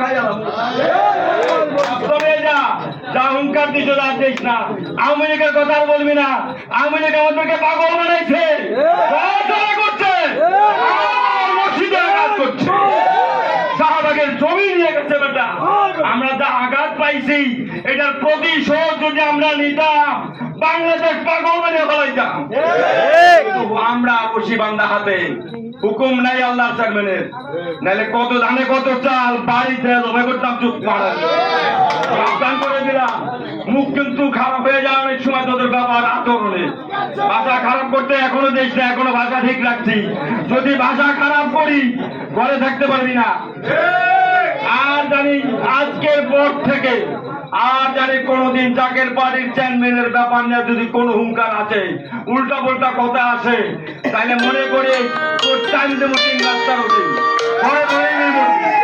খাই গেলাম যা যা হুঙ্কার দিছ আর দিস না। আওয়ামী লীগের কথা আর বলবি না আমাদেরকে পাগল বানাইছে? করছে নিয়ে আমরা যা আঘাত পাইছি। এটার প্রতিশোধ যদি আমরা নিতাম, বাংলাদেশ পাগল বানিয়ে ফেলাইতাম। আমরা বসি বান্দা হাতে। হুকুম নাই আল্লাহ চেয়ারম্যানের। নাহলে কত ধানে কত চাল বাড়িতে লোভে করতাম চুপ সাবধান করে দিলাম। মুখ কিন্তু খারাপ হয়ে যায় অনেক সময় তোদের ব্যাপার আচরণে। ভাষা খারাপ করতে এখনও দেশ না, এখনও ভাষা ঠিক রাখছি। যদি ভাষা খারাপ করি, ঘরে থাকতে পারবি না। আর জানি আজকের পর থেকে আর জানি কোনোদিন চাকের বাড়ির চেয়ারম্যানের ব্যাপার নিয়ে যদি কোনো হুঙ্কার আছে উল্টা পাল্টা কথা আছে তাহলে মনে করে, তোর টাইম দেবো তিন রাস্তার ওঠে ঘরে ঘরে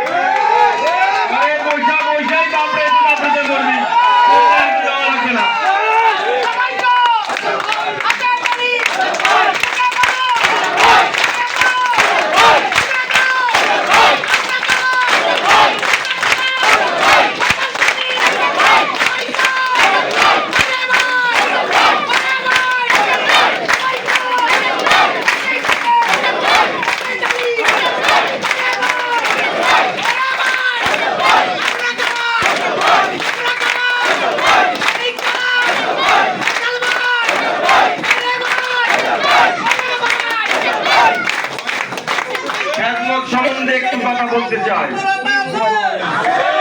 সম্বন্ধে একটু কথা বলতে চাই।